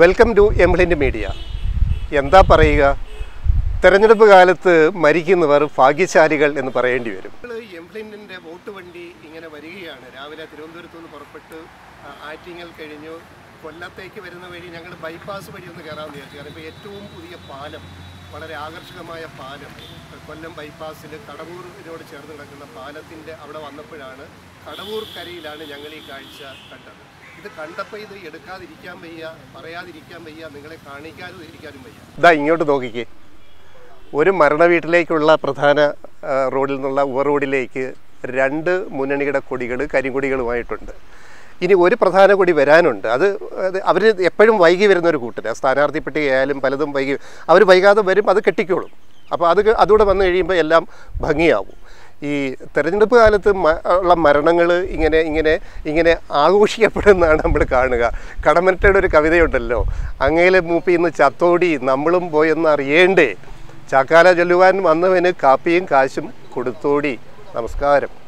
Welcome to എംപ്ലിന്റ് media എന്താ പറയുക? തെരഞ്ഞെടുപ്പ് കാലത്ത് മരിക്കുന്നവർ ഭാഗ്യശാലികൾ എന്ന് പറയേണ്ടി വരും. എംബ്ലിന്റെ വോട്ട് വണ്ടി ഇങ്ങനെ വരികയാണ്. രാവിലെ തിരുവനന്തപുരത്ത് നിന്ന് പുറപ്പെട്ട് ആറ്റിങ്ങൽ കഴിഞ്ഞു. കൊല്ലത്തേക്ക് വരുന്ന വഴി ഞങ്ങൾ ബൈപ്പാസ് വഴി ഒന്ന് കയറാമെന്ന് വിചാരിച്ചു. കാരണം ഇപ്പോൾ ഏറ്റവും പുതിയ പാലം വളരെ ആകർഷകമായ പാലം കൊല്ലം ബൈപ്പാസിൽ കടവൂരിനോട് ചേർന്ന് കിടക്കുന്ന പാലത്തിന്റെ അവിടെ വന്നപ്പോഴാണ് കടവൂർ കരയിലാണ് ഞങ്ങൾ ഈ കാഴ്ച കണ്ടത്. ഇത് കണ്ടപ്പോൾ ഇത് എടുക്കാതിരിക്കാൻ വയ്യ പറയാതിരിക്കാൻ വയ്യ നിങ്ങളെ കാണിക്കാതെ ഇരിക്കാനും വയ്യ. ഇതാ ഇങ്ങോട്ട് നോക്കിക്കേ. ഒരു മരണ വീട്ടിലേക്കുള്ള പ്രധാന റോഡിൽ നിന്നുള്ള ഉവർ റോഡിലേക്ക് രണ്ട് മുന്നണിയുടെ കൊടികൾ കരിങ്കൊടികളുമായിട്ടുണ്ട്. ഇനി ഒരു പ്രധാന കൂടി വരാനുണ്ട്. അത് അവർ എപ്പോഴും വൈകി വരുന്ന ഒരു കൂട്ടരാണ് സ്ഥാനാർത്ഥി പട്ടികയായാലും പലതും വൈകി അവർ വൈകാതെ വരും അത് കെട്ടിക്കോളും. അപ്പോൾ അത് അതുകൂടെ വന്നു കഴിയുമ്പോൾ എല്ലാം ഭംഗിയാവും. ഈ തെരഞ്ഞെടുപ്പ് കാലത്ത് ഉള്ള മരണങ്ങൾ ഇങ്ങനെ ഇങ്ങനെ ഇങ്ങനെ ആഘോഷിക്കപ്പെടുന്നതാണ് നമ്മൾ കാണുക. കടമറ്റയുടെ ഒരു കവിതയുണ്ടല്ലോ. അങ്ങയിലെ മൂപ്പിൽ നിന്ന് ചത്തോടി നമ്മളും പോയെന്ന് അറിയേണ്ടേ. ചാക്കാല ചൊല്ലുവാൻ വന്നവന് കാപ്പിയും കാശും കൊടുത്തോടി. നമസ്കാരം.